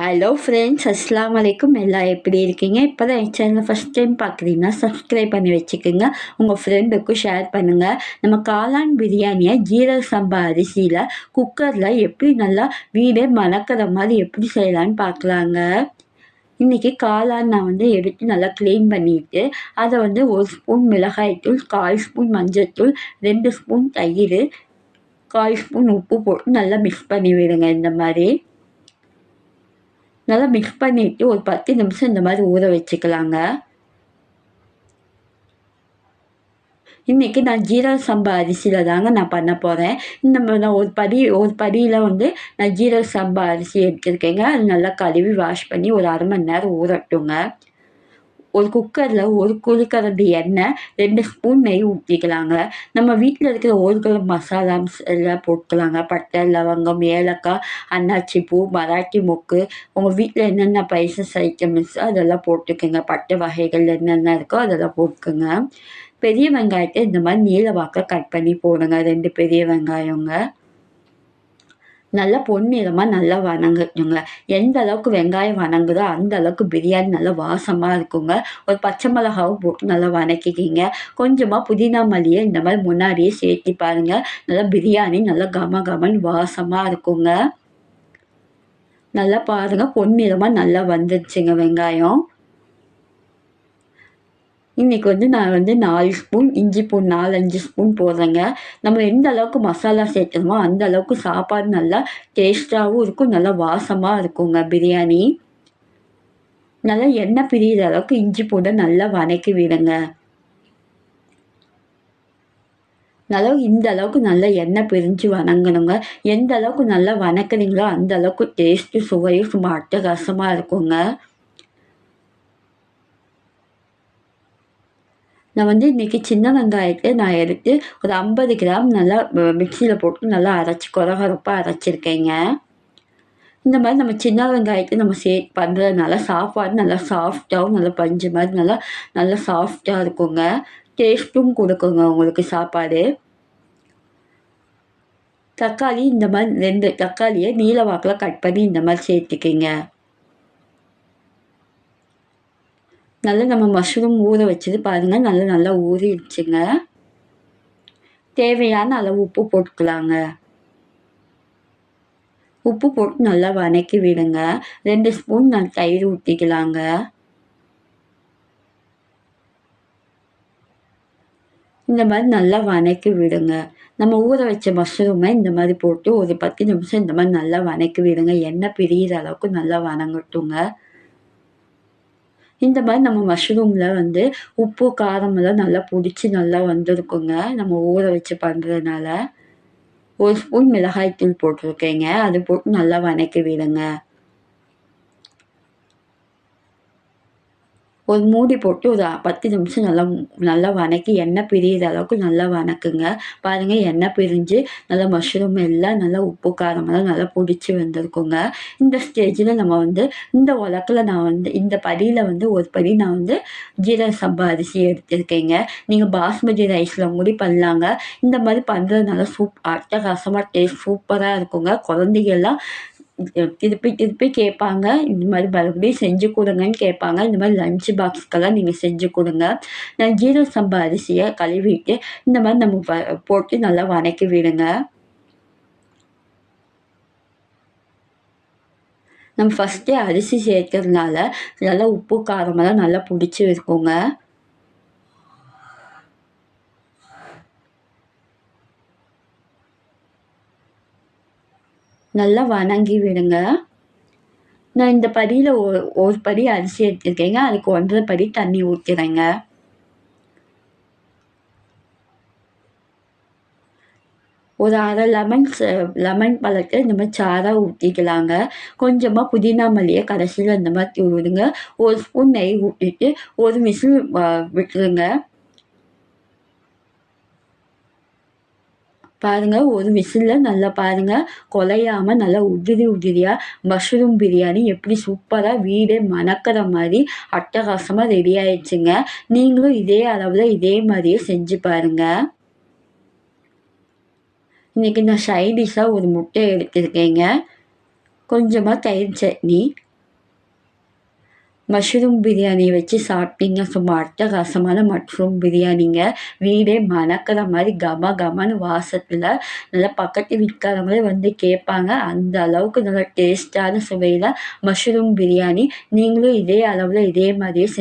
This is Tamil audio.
ஹலோ ஃப்ரெண்ட்ஸ் அஸ்லாம் வலைக்கும் எல்லாம் எப்படி இருக்கீங்க? இப்போ தான் என் சேனல் ஃபஸ்ட் டைம் பார்க்குறீங்கன்னா சப்ஸ்கிரைப் பண்ணி வச்சுக்கோங்க. உங்கள் ஃப்ரெண்டுக்கும் ஷேர் பண்ணுங்கள் நம்ம காளான் பிரியாணியை ஜீரக சம்பா அரிசியில் குக்கரில் எப்படி நல்லா வீடே மணக்கிற மாதிரி எப்படி செய்யலான்னு பார்க்கலாங்க. இன்றைக்கி காளான் நான் வந்து எடுத்து நல்லா க்ளீன் பண்ணிவிட்டு அதை வந்து ஒரு ஸ்பூன் மிளகாய்த்தூள் கால் ஸ்பூன் மஞ்சள்தூள் ரெண்டு ஸ்பூன் தயிர் கால் ஸ்பூன் உப்பு போட்டு நல்லா மிக்ஸ் பண்ணி விடுங்க இந்த மாதிரி. நல்லா மிக்ஸ் பண்ணிவிட்டு ஒரு பத்து நிமிஷம் இந்த மாதிரி ஊற வச்சுக்கலாங்க. இன்றைக்கி நான் ஜீரக சம்பா அரிசியில் தாங்க நான் பண்ண போகிறேன் இந்த நான் ஒரு படி ஒரு படியில் வந்து நான் ஜீரக சம்பா அரிசி எடுத்துருக்கேங்க. அது நல்லா கழுவி வாஷ் பண்ணி ஒரு அரை மணி நேரம் ஊறட்டுங்க. ஒரு குக்கரில் ஒரு குளிக்கரண்டி எண்ணெய் ரெண்டு ஸ்பூன் நெய் ஊற்றிக்கலாங்க நம்ம வீட்டில் இருக்கிற ஒரு கிலோ மசாலாஸ் எல்லாம் போட்டுக்கலாங்க. பட்டை லவங்கம் ஏலக்காய் அன்னாச்சி பூ மராட்டி மொக்கு உங்கள் வீட்டில் என்னென்ன பைசஸ் ஐட்டம்ஸ் அதெல்லாம் போட்டுக்கோங்க. பட்டை வகைகள் என்னென்ன இருக்கோ அதெல்லாம் போட்டுக்கோங்க. பெரிய வெங்காயத்தை இந்த மாதிரி நீல வாக்க கட் பண்ணி போடுங்க. ரெண்டு பெரிய வெங்காயங்க. நல்லா பொன்னிறமாக நல்லா வணங்குங்க எந்த அளவுக்கு வெங்காயம் வணங்குதோ அந்த அளவுக்கு பிரியாணி நல்லா வாசமாக இருக்குங்க. ஒரு பச்சை மிளகாவும் போட்டு நல்லா வணக்கிக்கிங்க. கொஞ்சமாக புதினா மல்லியை இந்த மாதிரி முன்னாடியே சேர்த்து பாருங்கள் நல்லா பிரியாணி நல்லா கம கமன் வாசமாக இருக்குங்க. நல்லா பாருங்கள் பொன்னிறமாக நல்லா வந்துடுச்சுங்க வெங்காயம். இன்றைக்கி வந்து நான் வந்து நாலு ஸ்பூன் இஞ்சி பூன் நாலு அஞ்சு ஸ்பூன் போடுறேங்க. நம்ம எந்த அளவுக்கு மசாலா சேர்த்துறோமோ அந்த அளவுக்கு சாப்பாடு நல்லா டேஸ்ட்டாகவும் இருக்கும் நல்லா வாசமாக இருக்குங்க பிரியாணி. நல்லா எண்ணெய் பிரியிற அளவுக்கு இஞ்சி பூண்டை நல்லா வதக்கி விடுங்க. நல்லா இந்த அளவுக்கு நல்லா எண்ணெய் பிரிஞ்சு வணங்கணுங்க. எந்த அளவுக்கு நல்லா வணக்குறீங்களோ அந்த அளவுக்கு டேஸ்ட்டு சுவையும் சும்மா அட்டகாசமாக இருக்குங்க. நான் வந்து இன்றைக்கி சின்ன வெங்காயத்தை நான் எடுத்து ஒரு ஐம்பது கிராம் நல்லா மிக்சியில் போட்டு நல்லா அரைச்சி கொரகொரப்பாக அரைச்சிருக்கேங்க. இந்த மாதிரி நம்ம சின்ன வெங்காயத்தை நம்ம சே பண்ணுறதுனால சாப்பாடு நல்லா சாஃப்டாகவும் நல்லா பஞ்சு மாதிரி நல்லா நல்லா சாஃப்டாக இருக்குங்க. டேஸ்ட்டும் கொடுக்குங்க உங்களுக்கு சாப்பாடு. தக்காளி இந்த மாதிரி ரெண்டு தக்காளியை நீல வாக்கில் கட் பண்ணி இந்த மாதிரி சேர்த்துக்கிங்க. நல்லா நம்ம மஷ்ரூம் ஊற வச்சது பாருங்கள் நல்லா நல்லா ஊறிடுச்சுங்க. தேவையான அளவு உப்பு போட்டுக்கலாங்க. உப்பு போட்டு நல்லா வதக்கி விடுங்க. ரெண்டு ஸ்பூன் நான் தயிர் ஊற்றிக்கலாங்க இந்த மாதிரி நல்லா வதக்கி விடுங்க. நம்ம ஊற வச்ச மஷ்ரூமை இந்த மாதிரி போட்டு ஒரு பத்து நிமிஷம் இந்த மாதிரி நல்லா வதக்கி விடுங்க. எண்ணெய் பிரியிற அளவுக்கு நல்லா வதங்கட்டுங்க இந்த மாதிரி நம்ம மஷ்ரூமில் வந்து உப்பு காரமெல்லாம் நல்லா பிடிச்சி நல்லா வந்திருக்குங்க. நம்ம ஊற வச்சு பண்ணுறதுனால ஒரு ஸ்பூன் மிளகாய் தூள் போட்டிருக்கேங்க. அது போட்டு நல்லா வதக்கி விடுங்க. ஒரு மூடி போட்டு ஒரு பத்து நிமிஷம் நல்லா நல்லா வதக்கி எண்ணெய் பிரியிற அளவுக்கு நல்லா வதக்குங்க பாருங்கள் எண்ணெய் பிரிஞ்சு நல்லா மஷ்ரூம் எல்லாம் நல்லா உப்பு காரமெல்லாம் நல்லா பிடிச்சி வந்திருக்குங்க. இந்த ஸ்டேஜில் நம்ம வந்து இந்த உலக்கில் நான் வந்து இந்த படியில் வந்து ஒரு படி நான் வந்து ஜீரக சம்பா அரிசி எடுத்திருக்கேங்க. நீங்கள் பாஸ்மதி ரைஸில் கூட பண்ணலாங்க. இந்த மாதிரி பண்ணுறதுனால சூப் அட்டகாசமாக டேஸ்ட் சூப்பராக இருக்குங்க. குழந்தைகள்லாம் திருப்பி திருப்பி கேட்பாங்க இந்த மாதிரி மறுபடியும் செஞ்சு கொடுங்கன்னு கேட்பாங்க இந்த மாதிரி லஞ்ச் பாக்ஸ்க்கெல்லாம் நீங்கள் செஞ்சு கொடுங்க. நான் ஜீரோ சம்பா அரிசியை கழுவிட்டு இந்த மாதிரி நம்ம போட்டு நல்லா வதக்கி விடுங்க. நம்ம ஃபஸ்ட்டே அரிசி சேர்க்கறதுனால நல்லா உப்பு காரமெல்லாம் நல்லா பிடிச்சி இருக்குங்க. நல்லா வணங்கி விடுங்க. நான் இந்த படியில் ஒரு ஒரு படி அரிசி எடுத்துருக்கேங்க. அதுக்கு ஒன்றரை படி தண்ணி ஊற்றுறேங்க ஒரு அரை லெமன் லெமன் பழத்தை இந்த மாதிரி சாராக ஊற்றிக்கலாங்க கொஞ்சமாக புதினா மல்லியை கடைசியில் இந்த மாதிரி விடுங்க ஒரு ஸ்பூன் நெய் ஊற்றிட்டு ஒரு மிஷின் விட்டுருங்க. பாருங்கள் ஒரு விசிலில் நல்லா பாருங்கள் குலையாமல் நல்லா உதிரி உதிரியாக மஷ்ரூம் பிரியாணி எப்படி சூப்பராக வீடே மணக்கிற மாதிரி அட்டகாசமாக ரெடி ஆயிடுச்சுங்க. நீங்களும் இதே அளவில் இதே மாதிரியே செஞ்சு பாருங்கள் இன்றைக்கி நான் சைடிஷாக ஒரு முட்டை எடுத்துருக்கேங்க. கொஞ்சமாக தயிர் சட்னி மஷ்ரூம் பிரியாணியை வச்சு சாப்பிட்டீங்க சும்மா அட்டகாசமான மஷ்ரூம் பிரியாணிங்க. வீடே மணக்கிற மாதிரி கம கமன்னு வாசத்தில் நல்லா பக்கத்து வீட்டுக்காரங்களே வந்து கேட்பாங்க. அந்த அளவுக்கு நல்லா டேஸ்ட்டான சுவையில் மஷ்ரூம் பிரியாணி. நீங்களும் இதே அளவில் இதே மாதிரியே செஞ்சு